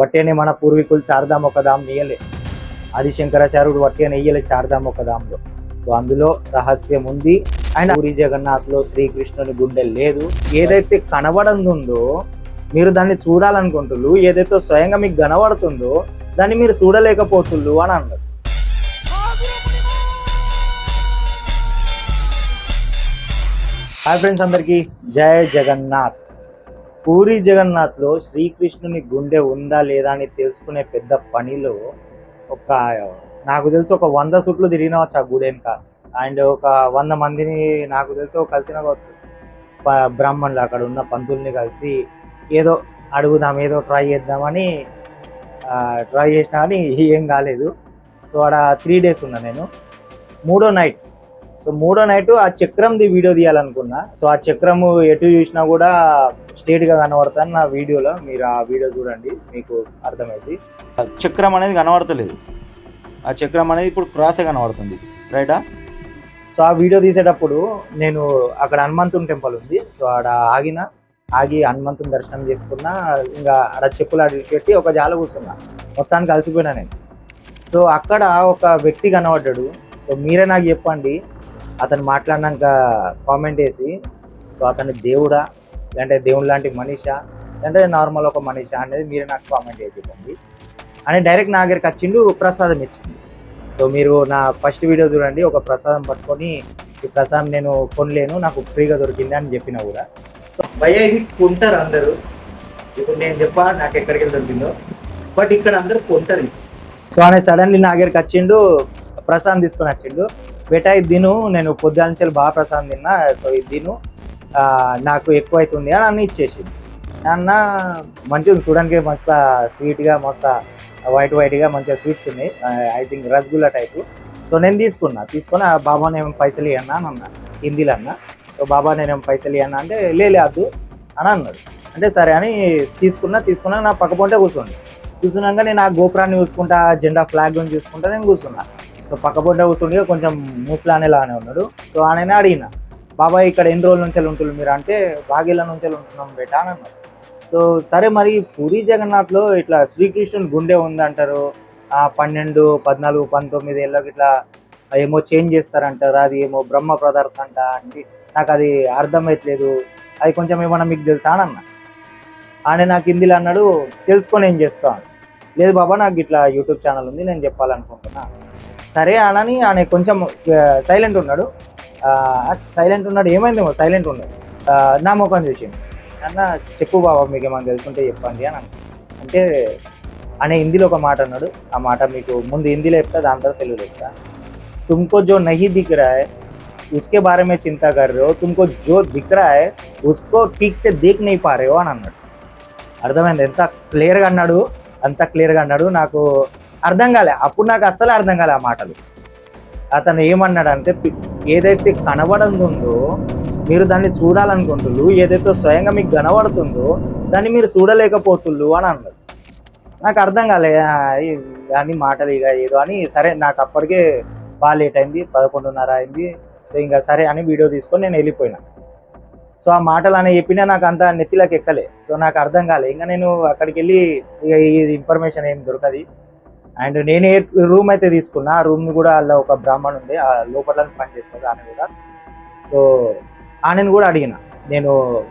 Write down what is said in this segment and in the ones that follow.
వట్టేనే మన పూర్వీకులు చారదాం ఒక దాం నీయలే. ఆది శంకరాచార్యుడు వట్టే నెయ్యలే చారదాం ఒక దాంలో. సో అందులో రహస్యం ఉంది. అండ్ పూరి జగన్నాథ్లో శ్రీకృష్ణుని గుండె లేదు. ఏదైతే కనబడుతుందో మీరు దాన్ని చూడాలనుకుంటున్నారు ఏదైతే స్వయంగా మీకు కనబడుతుందో దాన్ని మీరు చూడలేకపోతుళ్ళు అని అన్నారు. హాయ్ ఫ్రెండ్స్ అందరికీ. జయ జగన్నాథ్. పూరి జగన్నాథ్లో శ్రీకృష్ణుని గుండె ఉందా లేదా అని తెలుసుకునే పెద్ద పనిలో ఒక నాకు తెలిసి ఒక వంద సుట్లు తిరిగినవచ్చు ఆ గుడి వెనుక అండ్ ఒక వంద మందిని నాకు తెలిసి కలిసిన కావచ్చు. బ్రాహ్మణులు అక్కడ ఉన్న పంతుల్ని కలిసి ఏదో అడుగుదాం ఏదో ట్రై చేద్దామని ట్రై చేసినా కానీ ఏం కాలేదు. సో ఆడ త్రీ డేస్ ఉన్నా నేను. మూడో నైట్ సో మూడో నైట్ ఆ చక్రంది వీడియో తీయాలనుకున్నా. సో ఆ చక్రము ఎటు చూసినా కూడా స్ట్రేట్గా నా వీడియోలో. మీరు ఆ వీడియో చూడండి మీకు అర్థమైంది చక్రం అనేది కనబడతలేదు. ఆ చక్రం అనేది ఇప్పుడు క్రాసే కనబడుతుంది. రైటా సో ఆ వీడియో తీసేటప్పుడు నేను అక్కడ హనుమంతుని టెంపుల్ ఉంది. సో ఆడ ఆగిన ఆగి హనుమంతుని దర్శనం చేసుకున్నా ఇంకా ఆడ చెప్పులు అడిగి పెట్టి ఒక జాల కూర్చున్నా. మొత్తానికి కలిసిపోయినా నేను. సో అక్కడ ఒక వ్యక్తి కనబడ్డాడు. సో మీరే నాకు చెప్పండి అతను మాట్లాడినాక కామెంట్ వేసి సో అతను దేవుడా? లేదంటే దేవుడు లాంటి మనిషా? లేదంటే నార్మల్ ఒక మనిషా? అనేది మీరే నాకు కామెంట్ చేసి అని డైరెక్ట్ నా దగ్గరికి వచ్చిండు ప్రసాదం ఇచ్చింది సో మీరు నా ఫస్ట్ వీడియో చూడండి ఒక ప్రసాదం పట్టుకొని ఈ ప్రసాదం నేను కొనలేను నాకు ఫ్రీగా దొరికింది అని చెప్పిన కూడా. సో భయ ఇది కొంటారు అందరూ. ఇప్పుడు నేను చెప్పా నాకు ఎక్కడికి వెళ్ళి దొరికిందో. బట్ ఇక్కడ అందరూ కొంటారు. సో ఆయన సడన్లీ నా దగ్గరికి వచ్చిండు ప్రసాదం తీసుకొని వచ్చిండు. బేటా ఇది తిను నేను పొద్దున్న నుంచి బాగా ప్రసాదం తిన్నా సో ఇది తిను నాకు ఎక్కువ అవుతుంది అని అన్న ఇచ్చేసింది అన్న మంచిగా చూడడానికి మస్త స్వీట్గా మస్త వైట్ వైట్గా మంచిగా స్వీట్స్ ఉన్నాయి. I think rasgulla type. So నేను తీసుకున్నా తీసుకొని ఆ బాబా నేను పైసలు ఇవ్వన్నా అని అన్నా హిందీలో అన్న. సో బాబా నేను పైసలు ఇవ్వన్నా అంటే లేదు అని అన్నాడు. అంటే సరే అని తీసుకున్నా తీసుకున్నా నా పక్క పొంటే కూర్చోండి కూర్చున్నాక నేను ఆ గోపురాన్ని చూసుకుంటా ఆ జెండా ఫ్లాగ్ చూసుకుంటా నేను కూర్చున్నా. సో పక్క పొంటే కూర్చుండి కొంచెం ముసలానేలానే ఉన్నాడు. సో ఆయననే అడిగిన బాబాయ్ ఇక్కడ ఎన్ని రోజుల నుంచి ఉంటున్నారు మీరు? అంటే బాగేళ్ళ నుంచి ఉంటున్నాం బేటా అని అన్నారు. సో సరే మరి పూరి జగన్నాథ్లో ఇట్లా శ్రీకృష్ణుని గుండె ఉందంటారు. ఆ పన్నెండు పద్నాలుగు పంతొమ్మిది ఏళ్ళకి ఇట్లా ఏమో చేంజ్ చేస్తారంటారు. అది ఏమో బ్రహ్మ పదార్థం అంట అంటే నాకు అది అర్థమవుతలేదు అది కొంచెం ఏమన్నా మీకు తెలుసా అని అన్న. ఆయన నాకు హిందీలో అన్నాడు తెలుసుకొని ఏం చేస్తాను లేదు బాబా నాకు ఇట్లా యూట్యూబ్ ఛానల్ ఉంది నేను చెప్పాలనుకుంటున్నా. సరే అనని ఆయన కొంచెం సైలెంట్ ఉన్నాడు. సైలెంట్ ఉన్నాడు. ఏమైందేమో సైలెంట్ ఉన్నాడు. నా ముఖం చూసింది అన్న చెప్పు బాబా మీకు ఏమైనా తెలుసుకుంటే చెప్పండి అని అంటే ఆయన హిందీలో ఒక మాట అన్నాడు. ఆ మాట మీకు ముందు హిందీలో చెప్తా దాని తర్వాత తెలుగు చెప్తా. తుమ్కో జో నహి దిక్ రా ఉస్కే బారే మే చింతా తుమ్కో జో దిక్ రా ఉస్కో టీక్సే దీక్ నై పారేవో అని అన్నాడు. అర్థమైంది? ఎంత క్లియర్గా అన్నాడు? అంత క్లియర్గా అన్నాడు. నాకు అర్థం కాలే. అప్పుడు నాకు అస్సలు అర్థం కాలే ఆ మాటలు. అతను ఏమన్నాడు అంటే ఏదైతే కనబడుతుందో మీరు దాన్ని చూడాలనుకుంటున్నారు ఏదైతే స్వయంగా మీకు కనబడుతుందో దాన్ని మీరు చూడలేకపోతుళ్ళు అని అన్నాడు. నాకు అర్థం కాలే అని మాటలు ఇక ఏదో అని సరే నాకు అప్పటికే బాగా లేట్ అయింది పదకొండున్నర అయింది సో ఇంకా సరే అని వీడియో తీసుకొని నేను వెళ్ళిపోయినా. సో ఆ మాటలు అని చెప్పినా నాకు అంత నెత్తిలోకి ఎక్కలే. సో నాకు అర్థం కాలే. ఇంకా నేను అక్కడికి వెళ్ళి ఇక ఈ ఇన్ఫర్మేషన్ ఏం దొరకది. అండ్ నేనే రూమ్ అయితే తీసుకున్నా. ఆ రూమ్ కూడా అలా ఒక బ్రాహ్మణ్ ఉంది ఆ లోపల పనిచేస్తుంది ఆమె కూడా. సో ఆమెను కూడా అడిగిన. నేను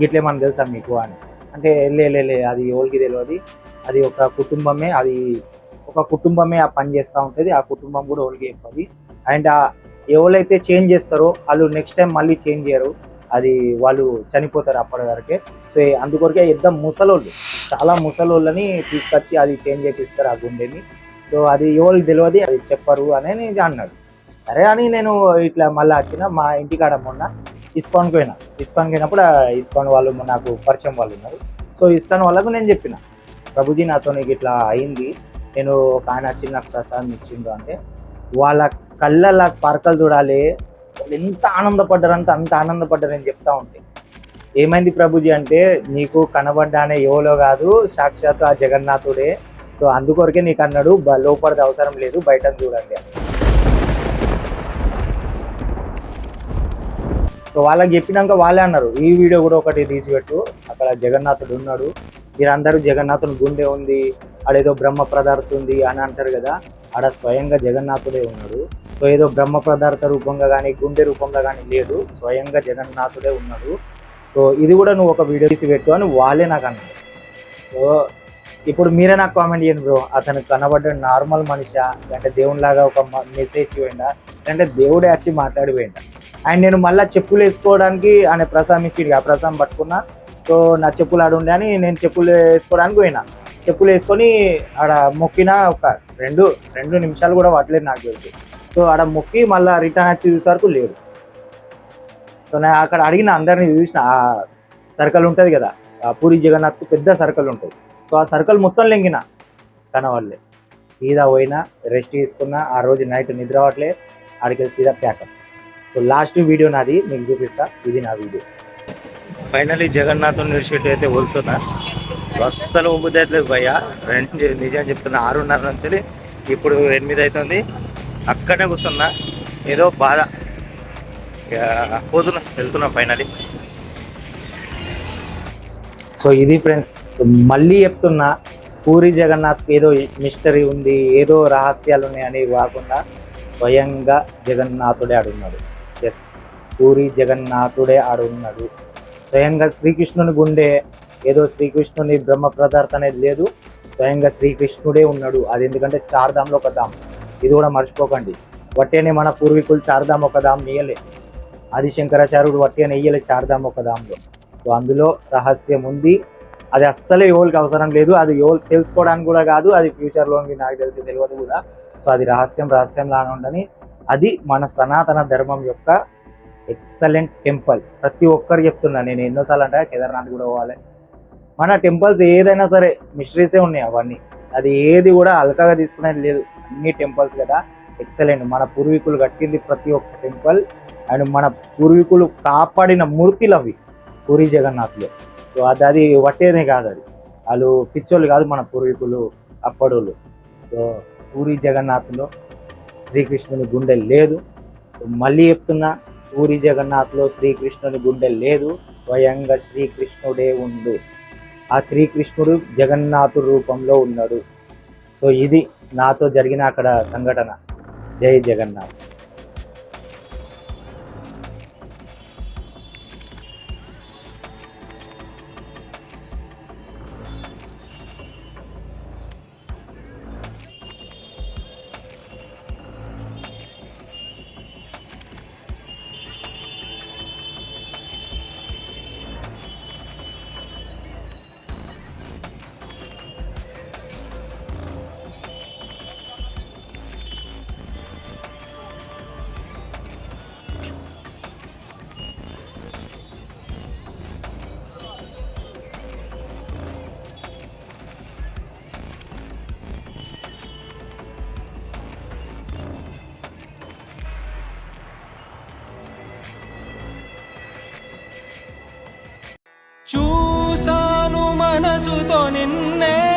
గిట్లేమని తెలుసా మీకు అని. అంటే లే లే, లే అది ఎవరికి తెలియదు అది ఒక కుటుంబమే అది ఒక కుటుంబమే ఆ పని చేస్తూ ఉంటుంది. ఆ కుటుంబం కూడా ఎవరికి చెప్పదు. అండ్ ఆ ఎవరైతే చేంజ్ చేస్తారో వాళ్ళు నెక్స్ట్ టైం మళ్ళీ చేంజ్ చేయరు. అది వాళ్ళు చనిపోతారు అప్పటి వరకే. సో అందుకొరకే ఇద్దరు ముసలోళ్ళు చాలా ముసలోళ్ళని తీసుకొచ్చి అది చేంజ్ చేపిస్తారు ఆ గుండెని. సో అది ఎవరికి తెలియదు అది చెప్పరు అని అన్నాడు. సరే అని నేను ఇట్లా మళ్ళీ వచ్చిన మా ఇంటికాడ మొన్న ఇస్కాన్కి పోయినా. ఇస్కాన్కి పోయినప్పుడు ఇస్కాన్ వాళ్ళు నాకు పరిచయం వాళ్ళు ఉన్నారు. సో ఇస్కాన్ వాళ్ళకు నేను చెప్పిన ప్రభుజీ నాతో నీకు ఇట్లా అయింది. నేను ఒక ఆయన వచ్చి నాకు ప్రసాదం ఇచ్చిండు అంటే వాళ్ళ కళ్ళల్లా స్పార్కల్ చూడాలి ఎంత ఆనందపడ్డారంత అంత ఆనందపడ్డారని చెప్తా ఉంటే ఏమైంది ప్రభుజీ అంటే నీకు కనబడ్డానే ఎవలో కాదు సాక్షాత్ ఆ జగన్నాథుడే. సో అందుకొరకే నీకు అన్నాడు బ- అవసరం లేదు బయట చూడండి సో వాళ్ళకి చెప్పినాక వాళ్ళే అన్నారు ఈ వీడియో కూడా ఒకటి తీసిపెట్టు అక్కడ జగన్నాథుడు ఉన్నాడు. మీరందరూ జగన్నాథుని గుండె ఉంది ఆడేదో బ్రహ్మ ప్రదార్థుంది ఉంది అని అంటారు కదా ఆడ స్వయంగా జగన్నాథుడే ఉన్నాడు. సో ఏదో బ్రహ్మ పదార్థ రూపంగా కానీ గుండె రూపంగా కానీ లేదు. స్వయంగా జగన్నాథుడే ఉన్నాడు. సో ఇది కూడా నువ్వు ఒక వీడియో తీసి పెట్టు అని వాళ్ళే నాకు అన్నారు. సో ఇప్పుడు మీరే నాకు కామెంట్ చేయండి బ్రో అతను కనబడ్డ నార్మల్ మనిషా? అంటే దేవునిలాగా ఒక మెసేజ్ ఇవ్వండా? అంటే దేవుడే వచ్చి మాట్లాడిపోయిందా అండ్ నేను మళ్ళీ చెప్పులు వేసుకోవడానికి ఆయన ప్రసాదం ఇచ్చిండు ఆ ప్రసాదం పట్టుకున్నా. సో నా చెప్పులు ఆడుండే అని నేను చెప్పులు వేసుకోవడానికి పోయినా. చెప్పులు వేసుకొని ఆడ మొక్కిన ఒక రెండు రెండు నిమిషాలు కూడా పట్టలేదు నాకు తెలిసి. సో ఆడ మొక్కి మళ్ళీ రిటర్న్ వచ్చి చూసే లేడు. సో నేను అక్కడ అడిగిన అందరిని చూసిన ఆ సర్కిల్ ఉంటుంది కదా ఆ పూరి జగన్నాథ్ పెద్ద సర్కిల్ ఉంటుంది. సో ఆ సర్కిల్ మొత్తం లెంగిన కనవాళ్ళే సీదా పోయినా రెస్ట్ తీసుకున్నా ఆ రోజు నైట్ నిద్ర అవ్వట్లే ఆడికి సీదా ప్యాకప్ సో లాస్ట్ వీడియో నాది మీకు చూపిస్తా ఇది నా వీడియో ఫైనలీ జగన్నాథ్ యూనివర్సిటీ అయితే వదులుతున్నా సో అస్సలు ఉబ్బుద్ది భయ్య. రెండు నిజం చెప్తున్నా ఆరున్నర నుంచి ఇప్పుడు ఎనిమిది అవుతుంది. అక్కడే కూర్చున్నా ఏదో బాధ. పోతున్నా వెళ్తున్నా ఫైనలీ సో ఇది ఫ్రెండ్స్ సో మళ్ళీ చెప్తున్నా పూరి జగన్నాథ్ ఏదో మిస్టరీ ఉంది ఏదో రహస్యాలు ఉన్నాయి అనేవి కాకుండా స్వయంగా జగన్నాథుడే ఆడున్నాడు ఎస్ పూరి జగన్నాథుడే ఆడున్నాడు స్వయంగా శ్రీకృష్ణుని గుండె ఏదో శ్రీకృష్ణుని బ్రహ్మ పదార్థ అనేది లేదు స్వయంగా శ్రీకృష్ణుడే ఉన్నాడు. అది ఎందుకంటే చార్ధాంలో ఒక ధామ్. ఇది కూడా మర్చిపోకండి. వట్టేనే మన పూర్వీకులు చారుదాం ఒక దాం నీయలే ఆది శంకరాచార్యుడు వట్టే నెయ్యలే చారుదాం ఒక దాంలో. సో అందులో రహస్యం ఉంది. అది అస్సలే ఎవరికి అవసరం లేదు. అది ఎవరు తెలుసుకోవడానికి కూడా కాదు. అది ఫ్యూచర్లో నాకు తెలిసి తెలియదు కూడా. సో అది రహస్యం రహస్యం లానే ఉండని అది మన సనాతన ధర్మం యొక్క ఎక్సలెంట్ టెంపుల్. ప్రతి ఒక్కరు చెప్తున్నా నేను ఎన్నోసార్లు అంటే కేదార్నాథ్ కూడా పోవాలి. మన టెంపుల్స్ ఏదైనా సరే మిస్టరీసే ఉన్నాయి అవన్నీ. అది ఏది కూడా అల్కగా తీసుకునేది లేదు. అన్ని టెంపుల్స్ కదా. ఎక్సలెంట్ మన పూర్వీకులు కట్టింది ప్రతి ఒక్క టెంపుల్ అండ్ మన పూర్వీకులు కాపాడిన మూర్తులు అవి పూరి జగన్నాథ్లో. సో అది అది వట్టేదే కాదు అది. వాళ్ళు పిచ్చోళ్ళు కాదు మన పూర్వీకులు అప్పడోళ్ళు. సో పూరి జగన్నాథ్లో శ్రీకృష్ణుని గుండె లేదు. సో మళ్ళీ చెప్తున్నా పూరి జగన్నాథ్లో శ్రీకృష్ణుని గుండె లేదు. స్వయంగా శ్రీకృష్ణుడే ఉండు. ఆ శ్రీకృష్ణుడు జగన్నాథుడు రూపంలో ఉన్నాడు. సో ఇది నాతో జరిగిన అక్కడ సంఘటన. జై జగన్నాథ్. మనసుతో నిన్నే